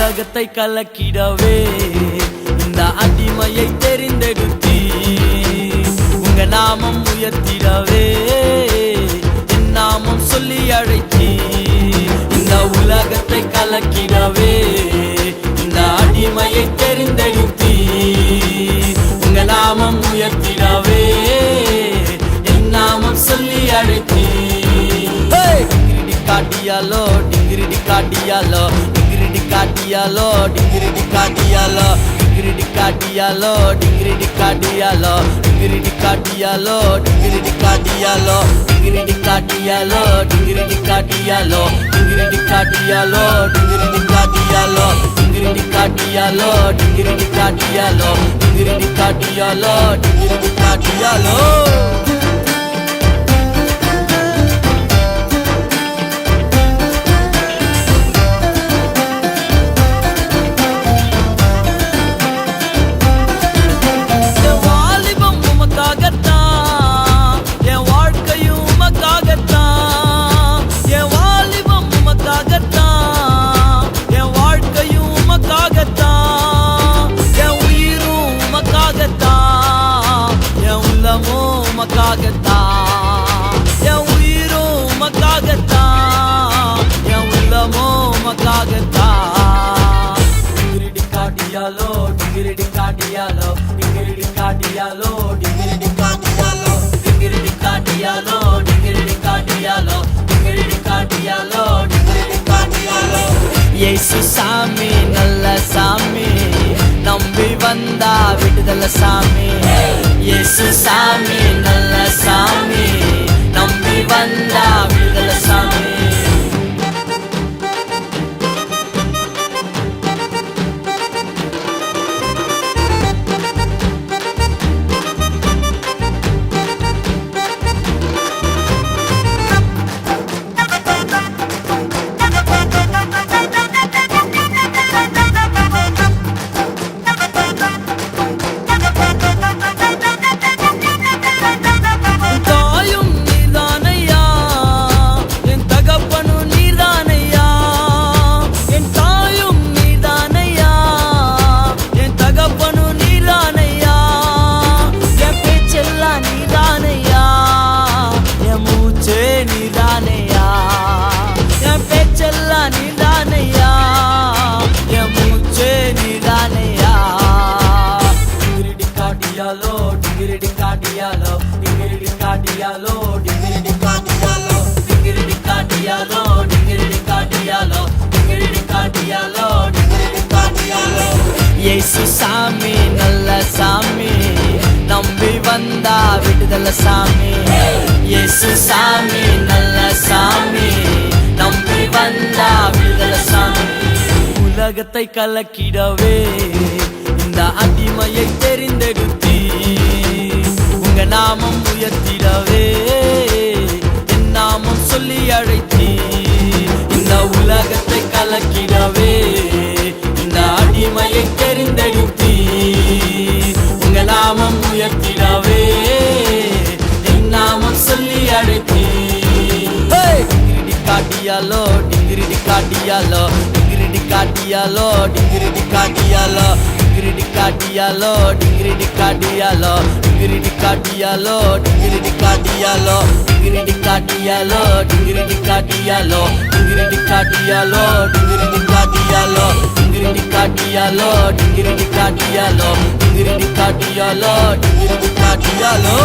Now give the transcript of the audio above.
உலகத்தை கலக்கிடவே இந்த அடிமையை தெரிந்தெடுத்தி. உங்க நாமம் உயர்த்திடவே என் நாமம் சொல்லி அழைத்தி. இந்த உலகத்தை கலக்கிடவே இந்த அடிமையை தெரிந்தெடுத்தி. உங்க நாமம் உயர்த்திடவே என் நாமம் சொல்லி அழைத்தி. டிங்கிரிடி காட்டியாலோ டிங்கிரிடி காட்டியாலோ டிங்கிரிடி காட்டியாலோ டிங்கிரிடி காட்டியாலோ டிங்கிரிடி காட்டியாலோ டிங்கிரிடி காட்டியாலோ டிங்கிரிடி காட்டியாலோ டிங்கிரிடி காட்டியாலோ டிங்கிரிடி காட்டியாலோ டிங்கிரிடி காட்டியாலோ டிங்கிரிடி காட்டியாலோ டிங்கிரிடி காட்டியாலோ டிங்கிரிடி காட்டியாலோ டிங்கிரிடி காட்டியாலோ டிங்கிரிடி காட்டியாலோ டிங்கிரிடி காட்டியாலோ டிங்கிரிடி காட்டியாலோ டிங்கிரிடி காட்டியாலோ டிங்கிரிடி காட்டியாலோ டிங்கிரிடி காட்டியாலோ டிங்கிரிடி காட்டியாலோ டிங்கிரிடி காட்டியாலோ. இயேசு சாமி நல்ல சாமி நம்பி வந்தா விடுதல சாமி. இயேசு சாமி காட்டியாலோ டிங்கிரிடி காட்டியாலோ டிங்கிரிடி காட்டியாலோ டிங்கிரிடி காட்டியாலோ. இயேசு சாமி நல்ல சாமி நம்பி வந்தா விடுதல சாமி. இயேசு சாமி நல்ல சாமி நம்பி வந்தா விடுதல சாமி. உலகத்தை கலக்கிடவே இந்த அடிமையை தெரிந்தெடுத்தி உங்க நாமம் உயர்த்திடவே. காட்டியாலோ டிங்கிரிடி காட்டியாலோ டிங்கிரிடி காட்டியாலோ டிங்கிரிடி காட்டியாலோ டிங்கிரிடி காட்டியாலோ டிங்கிரிடி காட்டியாலோ டிங்கிரிடி காட்டியாலோ டிங்கிரிடி காட்டியாலோ டிங்கிரிடி காட்டியாலோ டிங்கிரிடி காட்டியாலோ டிங்கிரிடி காட்டியாலோ டிங்கிரிடி காட்டியாலோ டிங்கிரிடி காட்டியாலோ டிங்கிரிடி காட்டியாலோ டிங்கிரிடி காட்டியாலோ